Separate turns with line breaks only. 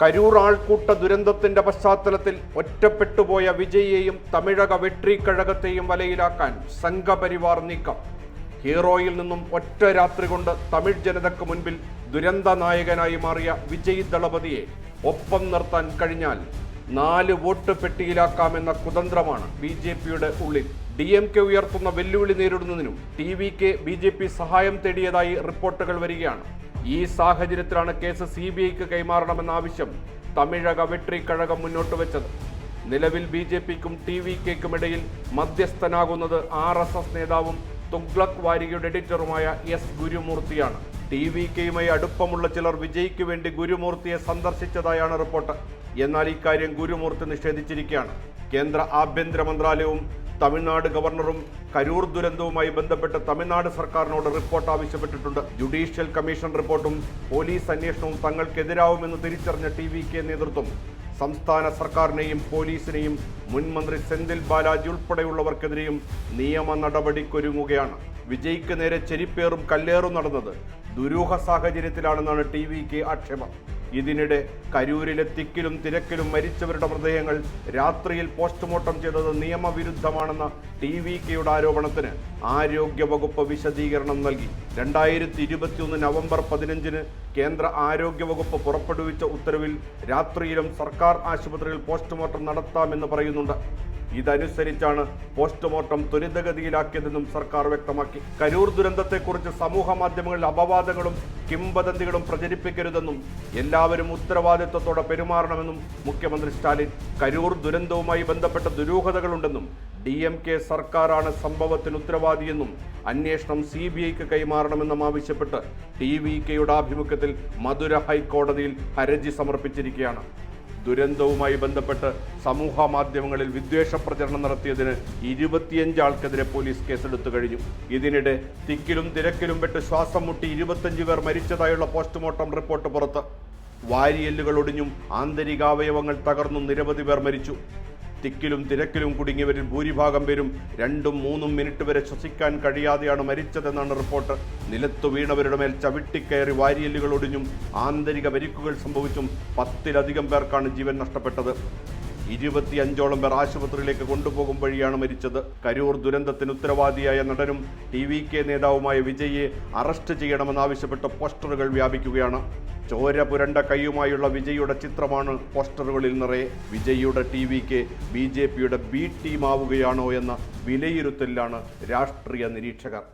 കരൂർ ആൾക്കൂട്ട ദുരന്തത്തിന്റെ പശ്ചാത്തലത്തിൽ ഒറ്റപ്പെട്ടുപോയ വിജയെയും തമിഴക വെട്രിക്കഴകത്തെയും വലയിലാക്കാൻ സംഘപരിവാർ നീക്കം. ഹീറോയിൽ നിന്നും ഒറ്റ രാത്രി കൊണ്ട് തമിഴ് ജനതയ്ക്ക് മുൻപിൽ ദുരന്ത നായകനായി മാറിയ വിജയ് ദളപതിയെ ഒപ്പം നിർത്താൻ കഴിഞ്ഞാൽ നാല് വോട്ട് പെട്ടിയിലാക്കാമെന്ന കുതന്ത്രമാണ് ബി ജെ പിയുടെ ഉള്ളിൽ. ഡി എം കെ ഉയർത്തുന്ന വെല്ലുവിളി നേരിടുന്നതിനും T V K B J P സഹായം തേടിയതായി റിപ്പോർട്ടുകൾ വരികയാണ്. ഈ സാഹചര്യത്തിലാണ് കേസ് സി ബി ഐക്ക് കൈമാറണമെന്ന ആവശ്യം തമിഴക വെട്രിക്കഴകം മുന്നോട്ട് വെച്ചത്. നിലവിൽ ബി ജെ പിക്കും ടി വി കെക്കും ഇടയിൽ മധ്യസ്ഥനാകുന്നത് ആർ എസ് എസ് നേതാവും തുഗ്ലക് വാരികയുടെ എഡിറ്ററുമായ എസ് ഗുരുമൂർത്തിയാണ്. ടി വി കെയുമായി അടുപ്പമുള്ള ചിലർ വിജയ്ക്ക് വേണ്ടി ഗുരുമൂർത്തിയെ സന്ദർശിച്ചതായാണ് റിപ്പോർട്ട്. എന്നാൽ ഇക്കാര്യം ഗുരുമൂർത്തി നിഷേധിച്ചിരിക്കുകയാണ്. കേന്ദ്ര ആഭ്യന്തര മന്ത്രാലയവും തമിഴ്നാട് ഗവർണറും കരൂർ ദുരന്തവുമായി ബന്ധപ്പെട്ട് തമിഴ്നാട് സർക്കാരിനോട് റിപ്പോർട്ട് ആവശ്യപ്പെട്ടിട്ടുണ്ട്. ജുഡീഷ്യൽ കമ്മീഷൻ റിപ്പോർട്ടും പോലീസ് അന്വേഷണവും തങ്ങൾക്കെതിരാവുമെന്ന് തിരിച്ചറിഞ്ഞ ടി വി കെ നേതൃത്വം. സംസ്ഥാന സർക്കാരിനെയും പോലീസിനെയും മുൻമന്ത്രി സെന്തിൽ ബാലാജി ഉൾപ്പെടെയുള്ളവർക്കെതിരെയും നിയമ നടപടിക്കൊരുങ്ങുകയാണ്. വിജയ്ക്ക് നേരെ ചെരിപ്പേറും കല്ലേറും നടന്നത് ദുരൂഹ സാഹചര്യത്തിലാണെന്നാണ് ടി വി കെ ആക്ഷേപം. ഇതിനിടെ കരൂരിലെ തിക്കിലും തിരക്കിലും മരിച്ചവരുടെ മൃതദേഹങ്ങൾ രാത്രിയിൽ പോസ്റ്റ്മോർട്ടം ചെയ്തത് നിയമവിരുദ്ധമാണെന്ന ടി വി കെയുടെ ആരോപണത്തിന് ആരോഗ്യവകുപ്പ് വിശദീകരണം നൽകി. രണ്ടായിരത്തി ഇരുപത്തിയൊന്ന് നവംബർ പതിനഞ്ചിന് കേന്ദ്ര ആരോഗ്യവകുപ്പ് പുറപ്പെടുവിച്ച ഉത്തരവിൽ രാത്രിയിലും സർക്കാർ ആശുപത്രിയിൽ പോസ്റ്റ്മോർട്ടം നടത്താമെന്ന് പറയുന്നുണ്ട്. ഇതനുസരിച്ചാണ് പോസ്റ്റ്മോർട്ടം ത്വരിതഗതിയിലാക്കിയതെന്നും സർക്കാർ വ്യക്തമാക്കി. കരൂർ ദുരന്തത്തെക്കുറിച്ച് സമൂഹ മാധ്യമങ്ങളിൽ അപവാദങ്ങളും കിംവദന്തികളും പ്രചരിപ്പിക്കരുതെന്നും എല്ലാവരും ഉത്തരവാദിത്വത്തോടെ പെരുമാറണമെന്നും മുഖ്യമന്ത്രി സ്റ്റാലിൻ. കരൂർ ദുരന്തവുമായി ബന്ധപ്പെട്ട ദുരൂഹതകളുണ്ടെന്നും ഡി എം കെ സർക്കാരാണ് സംഭവത്തിന് ഉത്തരവാദിയെന്നും അന്വേഷണം സി ബി ഐക്ക് കൈമാറണമെന്നും ആവശ്യപ്പെട്ട് ടി വി കെയുടെ ആഭിമുഖ്യത്തിൽ മധുര ഹൈക്കോടതിയിൽ ഹർജി സമർപ്പിച്ചിരിക്കുകയാണ്. ദുരന്തവുമായി ബന്ധപ്പെട്ട് സമൂഹ മാധ്യമങ്ങളിൽ വിദ്വേഷ പ്രചരണം നടത്തിയതിന് ഇരുപത്തിയഞ്ച് ആൾക്കെതിരെ പോലീസ് കേസെടുത്തു കഴിഞ്ഞു. ഇതിനിടെ തിക്കിലും തിരക്കിലും പെട്ട് ശ്വാസം മുട്ടി ഇരുപത്തഞ്ച് പേർ മരിച്ചതായുള്ള പോസ്റ്റ്മോർട്ടം റിപ്പോർട്ട് പുറത്ത്. വാരിയെല്ലുകൾ ഒടിഞ്ഞും ആന്തരികാവയവങ്ങൾ തകർന്നും നിരവധി പേർ മരിച്ചു. തിക്കിലും തിരക്കിലും കുടുങ്ങിയവരിൽ ഭൂരിഭാഗം പേരും രണ്ടും മൂന്നും മിനിറ്റ് വരെ ശ്വസിക്കാൻ കഴിയാതെയാണ് മരിച്ചതെന്നാണ് റിപ്പോർട്ട്. നിലത്തു വീണവരുടെ മേൽ ചവിട്ടിക്കയറി വാരിയല്ലുകൾ ഒടിഞ്ഞും ആന്തരിക പരിക്കുകൾ സംഭവിച്ചും പത്തിലധികം പേർക്കാണ് ജീവൻ നഷ്ടപ്പെട്ടത്. ഇരുപത്തിയഞ്ചോളം പേർ ആശുപത്രിയിലേക്ക് കൊണ്ടുപോകും വഴിയാണ് മരിച്ചത്. കരൂർ ദുരന്തത്തിന് ഉത്തരവാദിയായ നടനും ടി വി കെ നേതാവുമായ വിജയെ അറസ്റ്റ് ചെയ്യണമെന്നാവശ്യപ്പെട്ട് പോസ്റ്ററുകൾ വ്യാപിക്കുകയാണ്. ചോര പുരണ്ട കൈയുമായുള്ള വിജയുടെ ചിത്രമാണ് പോസ്റ്ററുകളിൽ നിറയെ. വിജയുടെ T V K B J പിയുടെ ബി ടീമാവുകയാണോ എന്ന വിലയിരുത്തലിലാണ് രാഷ്ട്രീയ നിരീക്ഷകർ.